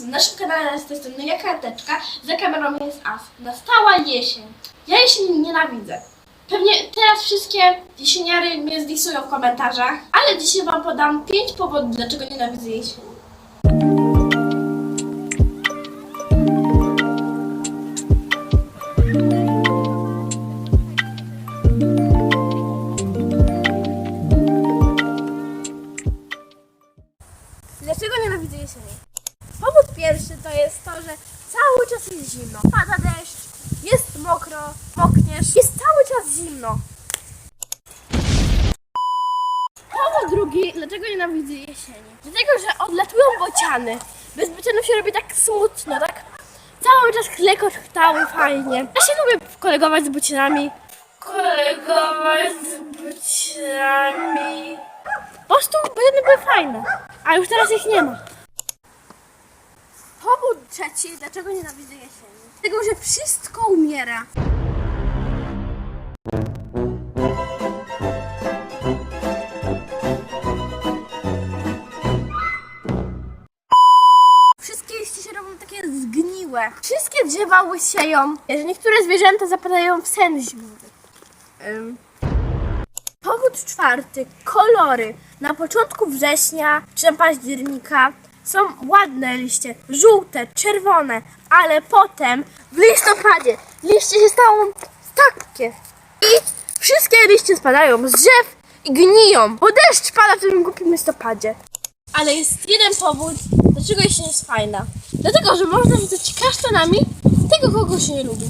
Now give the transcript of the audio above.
na naszym kanale z tej strony ja karteczka, za kamerą jest As. Nastała jesień. Ja jesień nienawidzę. Pewnie teraz wszystkie jesieniary mnie zdisują w komentarzach, ale dzisiaj wam podam 5 powodów, dlaczego nienawidzę jesieni. Dlaczego nienawidzę jesieni? Powód pierwszy to jest to, że cały czas jest zimno. Pada deszcz, jest mokro, mokniesz, jest cały czas zimno. Powód drugi, dlaczego nienawidzę jesieni? Dlatego, że odlatują bociany. Bez bocianów się robi tak smutno, tak cały czas klekotały fajnie. Ja się lubię kolegować z bocianami. Kolegować z bocianami. Po prostu bociany były fajne, a już teraz ich nie ma. Trzeci, dlaczego nienawidzę jesieni. Dlatego, że wszystko umiera. Wszystkie liście się robią takie zgniłe. Wszystkie drzewa łysieją. Że niektóre zwierzęta zapadają w sen zimowy. Powód czwarty. Kolory. Na początku września czy października są ładne liście. Żółte, czerwone. Ale potem w listopadzie liście się stają takie. I wszystkie liście spadają z drzew i gniją. Bo deszcz pada w tym głupim listopadzie. Ale jest jeden powód, dlaczego jesień jest fajna. Dlatego, że można rzucać kasztanami tego, kogo się nie lubi.